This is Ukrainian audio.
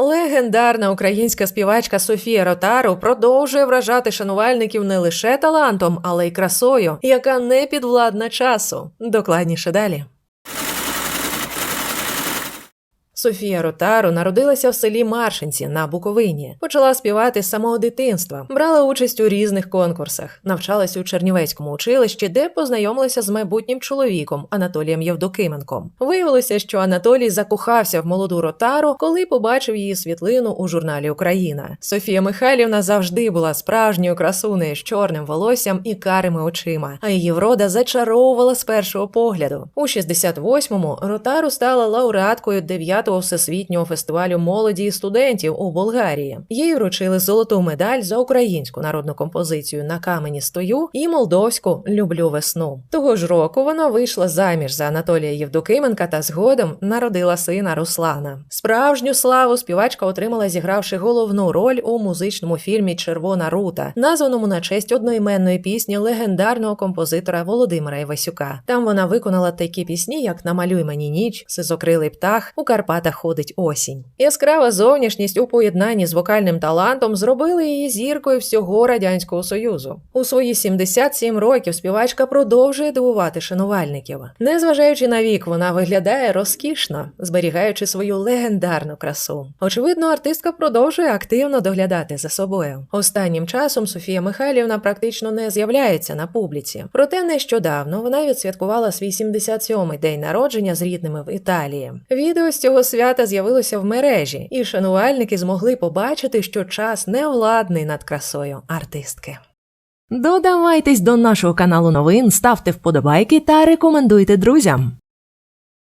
Легендарна українська співачка Софія Ротару продовжує вражати шанувальників не лише талантом, але й красою, яка не підвладна часу. Докладніше далі. Софія Ротару народилася в селі Маршинці на Буковині. Почала співати з самого дитинства, брала участь у різних конкурсах, навчалась у Чернівецькому училищі, де познайомилася з майбутнім чоловіком Анатолієм Євдокименком. Виявилося, що Анатолій закохався в молоду Ротару, коли побачив її світлину у журналі Україна. Софія Михайлівна завжди була справжньою красунею з чорним волоссям і карими очима, а її врода зачаровувала з першого погляду. У 68-му Ротару стала лауреаткою 9-го всесвітнього фестивалю молоді і студентів у Болгарії. Їй вручили золоту медаль за українську народну композицію на камені стою і молдовську Люблю весну. Того ж року вона вийшла заміж за Анатолія Євдокименка та згодом народила сина Руслана. Справжню славу співачка отримала, зігравши головну роль у музичному фільмі Червона рута, названому на честь одноіменної пісні легендарного композитора Володимира Івасюка. Там вона виконала такі пісні, як Намалюй мені ніч, Сизокрилий птах, у Карпатах ходить осінь. Яскрава зовнішність у поєднанні з вокальним талантом зробили її зіркою всього радянського союзу. У свої 77 років співачка продовжує дивувати шанувальників. Незважаючи на вік, вона виглядає розкішно, зберігаючи свою легендарну красу. Очевидно, артистка продовжує активно доглядати за собою. Останнім часом Софія Михайлівна практично не з'являється на публіці. Проте нещодавно вона відсвяткувала свій 77-й день народження з рідними в Італії. Відео з цього свята з'явилося в мережі, і шанувальники змогли побачити, що час невладний над красою артистки. Додавайтесь до нашого каналу новин, ставте вподобайки та рекомендуйте друзям.